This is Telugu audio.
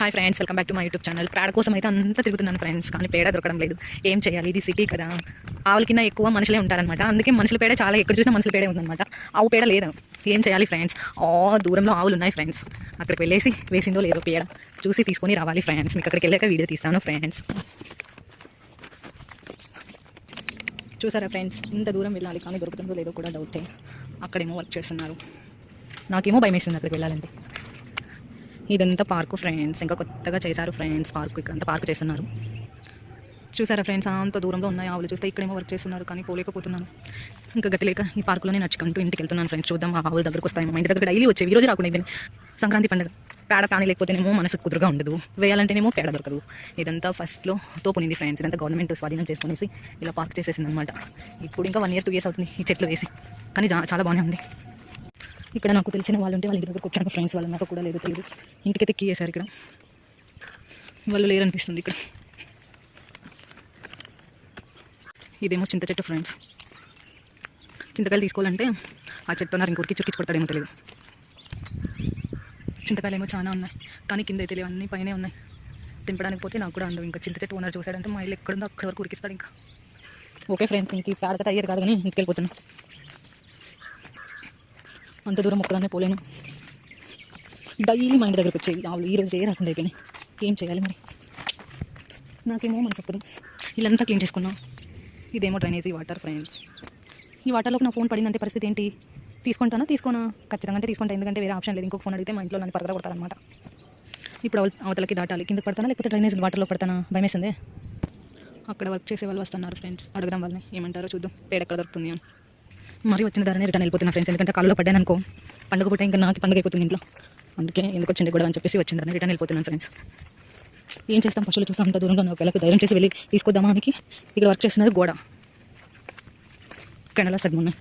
Hi friends welcome back to my YouTube channel పేడ కోసం అయితే అంతా తిరుగుతున్నాను ఫ్రెండ్స్ కానీ పేడ దొరకడం లేదు. ఏం చేయాలి? ఇది సిటీ కదా. ఆవుల కింద ఎక్కువ మనుషులే ఉంటారనమాట అందుకే మనుషుల పేడ చాలా ఎక్కడ చూసినా మనుషుల పేడే ఉందన్నమాట. ఆవు పేడ లేదు? ఏం చేయాలి ఫ్రెండ్స్ ఆ దూరంలో ఆవులు ఉన్నాయి ఫ్రెండ్స్ అక్కడికి వెళ్ళేసి వేసిందో లేదో పేడ చూసి తీసుకొని రావాలి ఫ్రెండ్స్ మీకు అక్కడికి వెళ్ళాక వీడియో తీస్తాను ఫ్రెండ్స్ చూసారా ఫ్రెండ్స్ ఇంత దూరం వెళ్ళాలి కానీ దొరుకుతుందో లేదో కూడా డౌటే అక్కడేమో వర్క్ చేస్తున్నారు. నాకేమో భయం వేస్తుంది అక్కడికి వెళ్ళాలంటే. ఇదంతా పార్కు ఫ్రెండ్స్. ఇంకా కొత్తగా చేశారు ఫ్రెండ్స్ పార్క్. ఇక్కడ అంతా పార్క్ చేస్తున్నారు. చూసారా ఫ్రెండ్స్? అంత దూరంలో ఉన్నాయి ఆవులు. చూస్తే ఇక్కడేమో వర్క్ చేస్తున్నారు కానీ పోలేకపోతున్నాను ఇంకా గతి లేక ఈ పార్కులోనే నడుచుకుంటూ ఇంటికి వెళ్తున్నాను ఫ్రెండ్స్. చూద్దాం ఆ ఆవుల దగ్గరకు వస్తాయి మా ఇంటి దగ్గర డైలీ వచ్చేవి. ఈ రోజు రాకుండా సంక్రాంతి పండుగ. పేడ ప్రాణి లేకపోతేనేమో మనసు కుదురుగా ఉండదు. వేయాలంటేనేమో పేడ దొరకదు. ఇదంతా ఫస్ట్లో తోపునింది ఫ్రెండ్స్. ఇదంతా గవర్నమెంట్ స్వాధీనం చేసుకునేసి ఇలా పార్క్ చేసేసింది అనమాట ఇప్పుడు ఇంకా వన్ ఇయర్ టూ ఇయర్స్ అవుతుంది ఈ చెట్లు వేసి. కానీ చాలా బాగానే ఉంది. ఇక్కడ నాకు తెలిసిన వాళ్ళు ఉంటే వాళ్ళ ఇంటి దగ్గరకు వచ్చాను ఫ్రెండ్స్ వాళ్ళు నాకు కూడా లేదు తెలియదు. ఇంటికైతే కీ చేశారు ఇక్కడ. వాళ్ళు లేరనిపిస్తుంది ఇక్కడ. ఇదేమో చింత చెట్టు ఫ్రెండ్స్ చింతకాయలు తీసుకోవాలంటే ఆ చెట్టు నాకు ఇంకొరికి చురికి కొడతాడేమో తెలియదు చింతకాయలు ఏమో చాలా ఉన్నాయి కానీ కింద అయితే లేవు అన్నీ పైనే ఉన్నాయి. తింపడానికి పోతే నాకు కూడా అందం ఇంకా చింత చెట్టు ఓనర్ చూసాడంటే మా ఇల్లు ఎక్కడుందో అక్కడ వరకు ఉరికిస్తాడు ఇంకా. ఓకే ఫ్రెండ్స్ ఇంక ఈ పేడత అయ్యారు కాదు కానీ ఇంటికి వెళ్ళిపోతున్నాను అంత దూరం ఒక్కదాన్నే పోలేను. డైలీ మా ఇంటి దగ్గరకు వచ్చేవి ఆవులు ఈ ఏ రాకుండా అయిపోయినాయి. ఏం చేయాలి మరి? నాకేమో మనసు చెప్పదు ఇల్లంతా క్లీన్ చేసుకున్నాం. ఇదేమో డ్రైనేజీ వాటర్ ఫ్రెండ్స్. ఈ వాటర్లోకి నా ఫోన్ పడిందంటే పరిస్థితి ఏంటి? తీసుకుంటానా తీసుకోనా? ఖచ్చితంగా అంటే తీసుకుంటా. ఎందుకంటే వేరే ఆప్షన్ లేదు. ఇంకొక ఫోన్ అడిగితే మా ఇంట్లో నన్ను పరగడ కొడతారనమాట ఇప్పుడు అవతలకి దాటాలి. కింద పడతానా లేకపోతే డ్రైనేజ్ వాటర్లో పడతానా? భయమేసిందే. అక్కడ వర్క్ చేసే వాళ్ళు వస్తున్నారు ఫ్రెండ్స్. అడగడం వల్లనే ఏమంటారో చూద్దాం. పేడ ఎక్కడ దొరుకుతుంది అని. మరి వచ్చిన ధరనే రిటర్న్ వెళ్ళిపోతున్నా ఫ్రెండ్స్ ఎందుకంటే కాళ్ళలో పడ్డాను అనుకో. పండుగ పూట ఇంకా నాకు పండుగ అయిపోతుంది ఇంట్లో. అందుకే ఎందుకు వచ్చింది కూడా అని చెప్పేసి వచ్చిందని రిటర్న్ వెళ్ళిపోతున్నాను ఫ్రెండ్స్ ఏం చేస్తాం? పశువులు చూస్తాం అంత దూరంగా నాకు వెళ్ళకి ధైర్యం చేసి వెళ్ళి తీసుకొద్దామా అని ఇక్కడ వర్క్ చేస్తున్నారు గోడ. కెనలా సగ్మున్నాయి